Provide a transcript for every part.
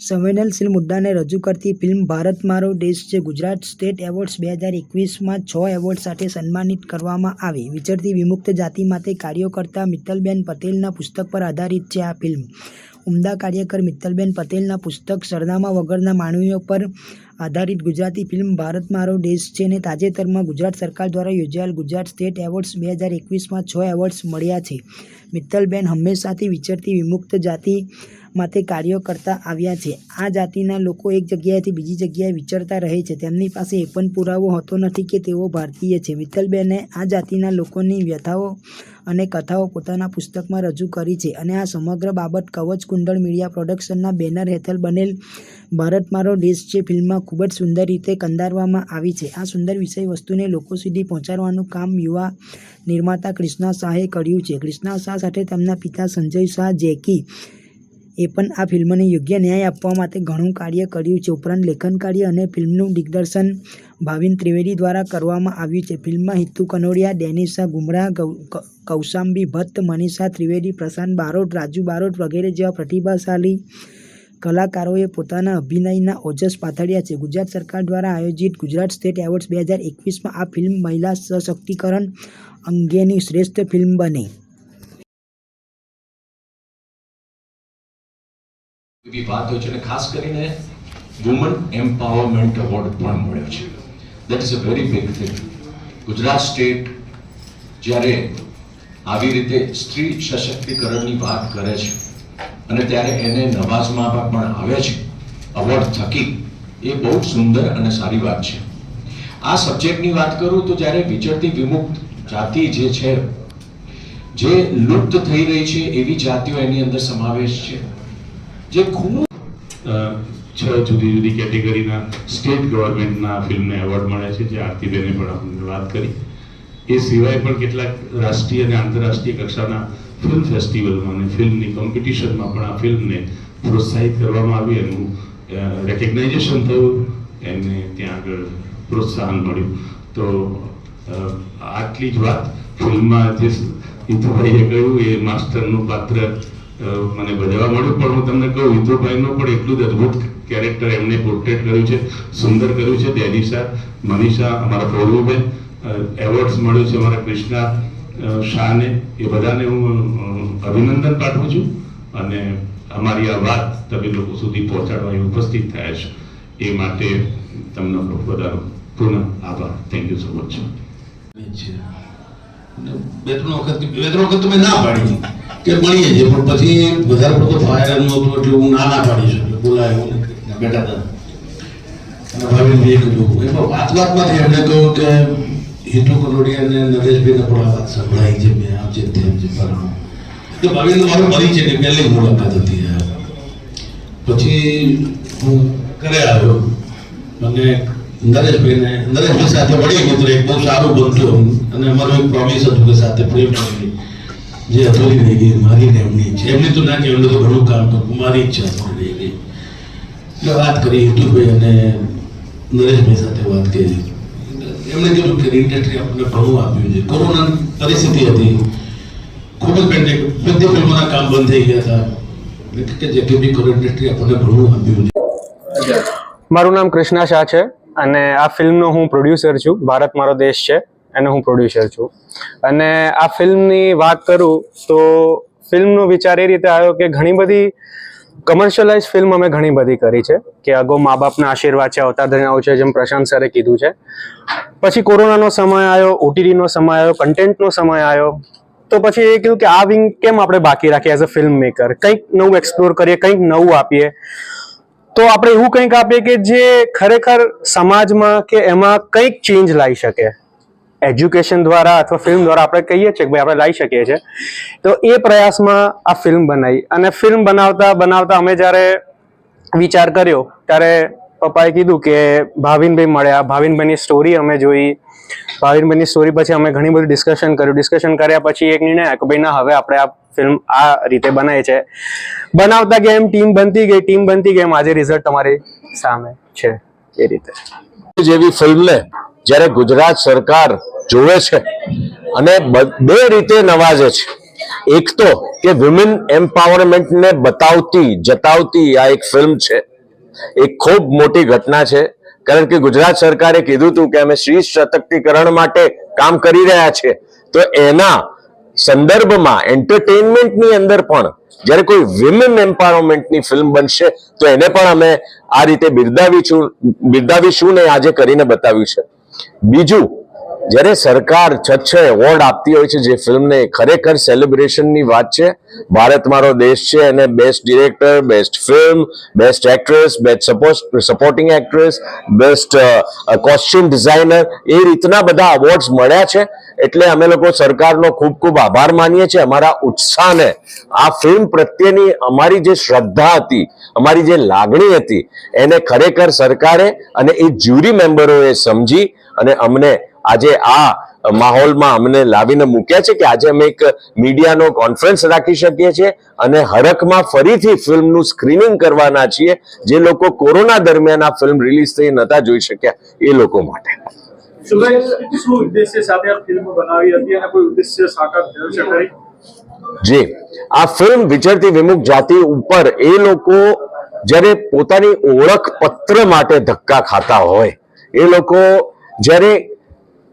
સંવેદનશીલ મુદ્દાને રજૂ કરતી ફિલ્મ ભારત મારો દેશ છે. ગુજરાત સ્ટેટ એવોર્ડ્સ બે હજાર એકવીસમાં છ એવોર્ડ સાથે સન્માનિત કરવામાં આવી. વિચરતી વિમુક્ત જાતિ માટે કાર્યો કરતા મિત્તલબેન પટેલના પુસ્તક પર આધારિત છે આ ફિલ્મ. ઉમદા કાર્યકર મિત્તલબેન પટેલના પુસ્તક સરનામા વગરના માનવીઓ પર આધારિત ગુજરાતી ફિલ્મ ભારત મારો દેશ છે ને તાજેતરમાં ગુજરાત સરકાર દ્વારા યોજાયેલ ગુજરાત સ્ટેટ એવોર્ડ્સ બે હજાર એકવીસમાં છ એવોર્ડ્સ મળ્યા છે. મિત્તલબેન હંમેશાથી વિચરતી વિમુક્ત જાતિ માટે કાર્યો કરતા આવ્યા છે. આ જાતિના લોકો એક જગ્યાએથી બીજી જગ્યાએ વિચરતા રહે છે. તેમની પાસે એ પણ પુરાવો હોતો નથી કે તેઓ ભારતીય છે. મિત્તલબેને આ જાતિના લોકોની વ્યથાઓ અને કથાઓ પોતાના પુસ્તકમાં રજૂ કરી છે અને આ સમગ્ર બાબત કવચ કુંડળ મીડિયા પ્રોડક્શનના બેનર હેઠળ બનેલ ભારત મારો દેશ છે ફિલ્મમાં ખૂબ જ સુંદર રીતે કંદારવામાં આવી છે. આ સુંદર વિષય વસ્તુને લોકો સુધી પહોંચાડવાનું કામ યુવા નિર્માતા કૃષ્ણા શાહે કર્યું છે. કૃષ્ણા શાહ સાથે તેમના પિતા સંજય શાહ જેકી એ પણ આ ફિલ્મને યોગ્ય ન્યાય આપવા માટે ઘણું કાર્ય કર્યું છે. ઉપરાંત લેખન કાર્ય અને ફિલ્મનું દિગ્દર્શન ભાવિન ત્રિવેદી દ્વારા કરવામાં આવ્યું છે. ફિલ્મમાં હિતુ કનોડિયા ડેનિશા ગુમરાહ, ગૌ- કૌશાંબી ભટ્ટ, મનીષા ત્રિવેદી, પ્રશાંત બારોટ, રાજુ બારોટ વગેરે જેવા પ્રતિભાશાળી કલાકારોએ પોતાના અભિનયના ઓજસ પાથર્યા છે. ગુજરાત સરકાર દ્વારા આયોજિત ગુજરાત સ્ટેટ એવોર્ડ્સ બે હજાર એકવીસમાં આ ફિલ્મ મહિલા સશક્તિકરણ અંગેની શ્રેષ્ઠ ફિલ્મ બની. એવી વાત હોય છે અને ખાસ કરીને વુમન એમ્પાવરમેન્ટ એવોર્ડ પણ મળ્યો છે. That is a very big thing Gujarat state જ્યારે આવી રીતે સ્ત્રી સશક્તિકરણની વાત કરે છે અને ત્યારે એને નવાજવામાં પણ આવે છે અવોર્ડ થકી, એ બહુ સુંદર અને સારી વાત છે. આ સબ્જેક્ટની વાત કરું તો જ્યારે વિચરતી વિમુક્ત જાતિ જે છે, જે લુપ્ત થઈ રહી છે એવી જાતિઓ એની અંદર સમાવેશ છે. જે ખૂબ છ જુદી જુદી કેટેગરીના સ્ટેટ ગવર્મેન્ટના ફિલ્મને એવોર્ડ મળે છે, જે આરતીબેને પણ આપણને વાત કરી. એ સિવાય પણ કેટલાક રાષ્ટ્રીય અને આંતરરાષ્ટ્રીય કક્ષાના ફિલ્મ ફેસ્ટિવલમાં અને ફિલ્મની કોમ્પિટિશનમાં પણ આ ફિલ્મને પ્રોત્સાહિત કરવામાં આવી એનું રેકગ્નાઇઝેશન થયું એમને ત્યાં આગળ પ્રોત્સાહન મળ્યું. તો આટલી જ વાત ફિલ્મમાં જે હિતુભાઈએ કહ્યું, એ માસ્ટરનું પાત્ર મને ભજવવા મળ્યું, પણ હું તમને કહું હિતુભાઈનું પણ એટલું જ અદ્ભુત કેરેક્ટર એમને પોર્ટ્રેટ કર્યું છે, સુંદર કર્યું છે ડેનિશા મનીષા, અમારા પ્રભુબેન એવોર્ડ્સ મળ્યું છે અમારા કૃષ્ણા શાહને, એ બધાને હું અભિનંદન પાઠવું છું અને અમારી આ વાત તમે લોકો સુધી પહોંચાડવા અહીં ઉપસ્થિત થયા છે. એ માટે તમને બધાનો પુનઃ આભાર. થેન્ક યુ સો મચ બે ત્રણ વખત બે ત્રણ વખત તમે ના પાડી. કે મળીએ છીએ, પણ પછી વધારે પડતો ફાયર હતો એટલે હું ના ના પાડી એટલે બોલાયો ને બેઠા હતા અને ભાવિનભાઈ કીધું એમાં વાત વાતમાંથી એમણે કહ્યું કે હિતુ કલોડિયા અને નરેશભાઈને પણ આ વાત સંભળાઈ છે, મેં આમ છે તેમ છે ફલાણું તો ભાવિન મારું છે કે પહેલી મુલાકાત હતી પછી હું ઘરે આવ્યો. અને નરેશભાઈને નરેશભાઈ સાથે મળી મિત્ર એક બહુ સારું બનતું અને અમારું એક પ્રોમિસ હતું કે સાથે પ્રેમ જે અધૂરી રહી ગઈ મારી ને એમની છે એમની તો ના કે એમને તો ઘણું કામ કરવું મારી ઈચ્છા અધૂરી રહી ગઈ એટલે વાત કરી હિતુભાઈ અને નરેશભાઈ સાથે વાત કરી. એમણે કીધું કે ઇન્ડસ્ટ્રી આપણને ઘણું આપ્યું છે. કોરોના પરિસ્થિતિ હતી. ખૂબ જ પેન્ડેક બધી ફિલ્મોના કામ બંધ થઈ ગયા હતા. એટલે કે જે કે બી કરો ઇન્ડસ્ટ્રી આપણને ઘણું આપ્યું છે. મારું નામ કૃષ્ણા શાહ છે અને આ ફિલ્મનો હું પ્રોડ્યુસર છું. ભારત મારો દેશ છે. એનો હું પ્રોડ્યુસર છું. અને આ ફિલ્મની વાત કરું તો ફિલ્મનો વિચાર એ રીતે આવ્યો કે ઘણી બધી કમર્શિયલાઇઝ ફિલ્મ અમે ઘણી બધી કરી છે, કે અગાઉ મા બાપના આશીર્વાદ છે અવતાર ધરાવ છે, જેમ પ્રશાંત સરે કીધું છે. પછી કોરોનાનો સમય આવ્યો ઓટીટીનો સમય આવ્યો કન્ટેન્ટનો સમય આવ્યો. તો પછી એ કીધું કે આ વિંગ કેમ આપણે બાકી રાખીએ એઝ અ ફિલ્મ મેકર કંઈક નવું એક્સપ્લોર કરીએ, કંઈક નવું આપીએ. તો આપણે એવું કંઈક આપીએ કે જે ખરેખર સમાજમાં કે એમાં કંઈક ચેન્જ લાવી શકે. એજ્યુકેશન દ્વારા અથવા ફિલ્મ દ્વારા આપણે કહીએ છીએ કે ભાઈ આપણે લાવી શકીએ છીએ. તો એ પ્રયાસમાં આ ફિલ્મ બનાવી અને ફિલ્મ બનાવતા બનાવતા અમે જ્યારે વિચાર કર્યો, ત્યારે પપ્પાએ કીધું કે ભાવિનભાઈ મળ્યા ભાવિનભાઈની સ્ટોરી અમે જોઈ. ભાવિનભાઈની સ્ટોરી પછી અમે ઘણી બધી ડિસ્કશન કર્યું. ડિસ્કશન કર્યા પછી એક નિર્ણય કે ભાઈ, ના, હવે આપણે આ ફિલ્મ આ રીતે બનાવી છે. બનાવતા ગેમ ટીમ બનતી ગઈ. ટીમ બનતી ગઈ એમ આજે રિઝલ્ટ તમારી સામે છે. એ રીતે. જેવી ફિલ્મને જ્યારે ગુજરાત સરકાર જોવે છે અને બે રીતે નવાજે છે. એક તો કે વિમેન એમ્પાવરમેન્ટને બતાવતી, જતાવતી આ એક ફિલ્મ છે. એક ખૂબ મોટી ઘટના છે. કારણ કે ગુજરાત સરકારે કીધું હતું કે અમે સ્ત્રી સશક્તિકરણ માટે કામ કરી રહ્યા છે. તો એના સંદર્ભમાં એન્ટરટેનમેન્ટની અંદર પણ જ્યારે કોઈ વિમેન એમ્પાવરમેન્ટની ફિલ્મ બનશે, તો એને પણ અમે આ રીતે બિરદાવીશું બિરદાવીશું ને આજે કરીને બતાવ્યું છે. બીજું જ્યારે સરકાર છ છ એવોર્ડ આપતી હોય છે જે ફિલ્મને, ખરેખર સેલિબ્રેશનની વાત છે. ભારત મારો દેશ છે અને best director, best film, best actress, best supporting actress best costume designer એ રીતના બધા અવોર્ડ્સ મળ્યા છે. એટલે અમે લોકો સરકારનો ખૂબ ખૂબ આભાર માનીએ છીએ. અમારા ઉત્સાહને, આ ફિલ્મ પ્રત્યેની અમારી જે શ્રદ્ધા હતી, અમારી જે લાગણી હતી, એને ખરેખર સરકારે અને એ જ્યુરી મેમ્બરોએ સમજી અને અમને આજે આ માહોલમાં અમને લાવીને મૂક્યા છે કે આજે અમે એક મીડિયાનો કોન્ફરન્સ રાખી શકીએ છીએ અને હરખમાં ફરીથી ફિલ્મનું સ્ક્રીનિંગ કરવાના છીએ. જે લોકો કોરોના દરમિયાન આ ફિલ્મ રિલીઝ થઈ નતા જોઈ શક્યા એ લોકો માટે. જી આ ફિલ્મ વિચરતી વિમુખ જાતિ ઉપર એ લોકો જ્યારે પોતાની ઓળખ પત્ર માટે ધક્કા ખાતા હોય એ લોકો જ્યારે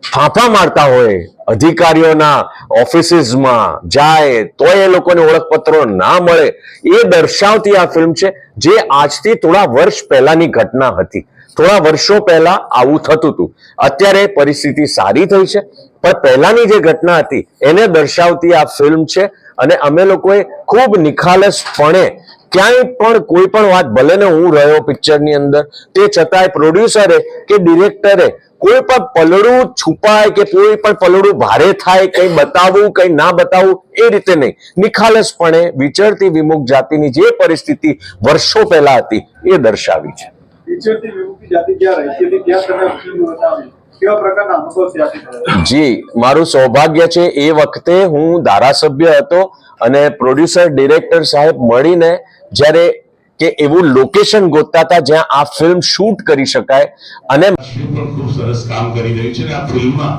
ફાંફા મારતા હોય, અધિકારીઓના ઓફિસીસમાં જાય તો એ લોકોને ઓળખપત્રો ના મળે, એ દર્શાવતી આ ફિલ્મ છે, જે આજથી થોડા વર્ષ પહેલાની ઘટના હતી. થોડા વર્ષો પહેલા આવું થતું હતું. અત્યારે પરિસ્થિતિ સારી થઈ છે, પણ પહેલાની જે ઘટના હતી, એને દર્શાવતી આ ફિલ્મ છે, અને અમે લોકોએ ખૂબ નિખાલસપણે ક્યાંય પણ કોઈ પણ વાત, ભલે ને હું રહ્યો પિક્ચરની અંદર, તે છતાંય પ્રોડ્યુસરે કે ડિરેક્ટરે કોઈ પણ પલડું છુપાય કે કોઈ પણ પલડું ભારે થાય, કઈ બતાવવું, કઈ ના બતાવવું, એ રીતે નહીં. નિખાલસપણે વિચરતી વિમુખ જાતિની જે પરિસ્થિતિ વર્ષો પહેલા હતી, એ દર્શાવી છે. વિચરતી વિમુખ જાતિ ક્યાં રહી હતી ત્યાં તમે કેવા પ્રકારના અનુભવ થયા જી મારું સૌભાગ્ય છે એ વખતે હું ધારાસભ્ય હતો અને પ્રોડ્યુસર ડિરેક્ટર સાહેબ મળીને જ્યારે કે એવું લોકેશન ગોતતા હતા જ્યાં આ ફિલ્મ શૂટ કરી શકાય અને ખૂબ સરસ કામ કરી રહ્યું છે અને આ ફિલ્મમાં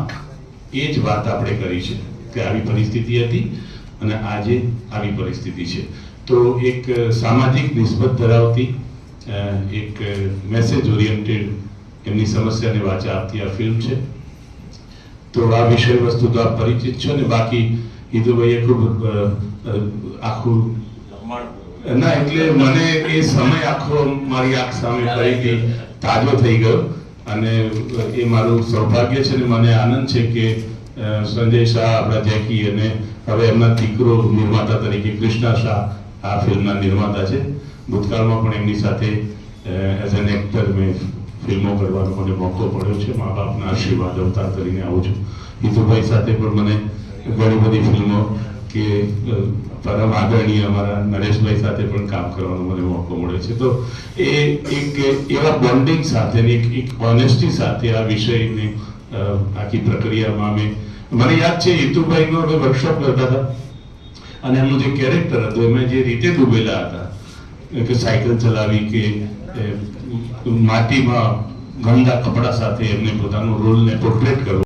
એ જ વાત આપણે કરી છે કે આવી પરિસ્થિતિ હતી અને આજે આવી પરિસ્થિતિ છે. તો એક સામાજિક નિસ્બત ધરાવતી એક મેસેજ ઓરિએન્ટેડ એમની સમસ્યાને વાચા આપતી આ ફિલ્મ છે. તો આ વિષય વસ્તુ તો આપ પરિચિત છો ને બાકી હિતુભાઈએ ખૂબ આખું ના એટલે મને એ સમય આખો મારી આંખ સામે ફરીથી તાજો થઈ ગયો અને એ મારું સૌભાગ્ય છે ને મને આનંદ છે કે સંજય શાહ આપણા જેકી અને હવે એમના દીકરો નિર્માતા તરીકે કૃષ્ણા શાહ આ ફિલ્મના નિર્માતા છે. ભૂતકાળમાં પણ એમની સાથે એઝ એન એક્ટર મેં ફિલ્મો કરવાનો મને મોકો મળ્યો છે. મા બાપના આશીર્વાદ અવતાર કરીને આવું છું. હિતુભાઈ સાથે પણ મને ઘણી બધી ફિલ્મો કે પરમ આદરણીય અમારા નરેશભાઈ સાથે પણ કામ કરવાનો મને મોકો મળે છે. તો એ એક એવા બોન્ડિંગ સાથે એક એક ઓનેસ્ટી સાથે આ વિષયની આખી પ્રક્રિયામાં અમે, મને યાદ છે હિતુભાઈનો અમે વર્કશોપ કરતા હતા. અને એમનું જે કેરેક્ટર હતું એમાં જે રીતે ડૂબેલા હતા, કે સાયકલ ચલાવી કે માટીમાં ગંદા કપડા સાથે એમને પોતાનો રોલને પોર્ટ્રેટ કરવો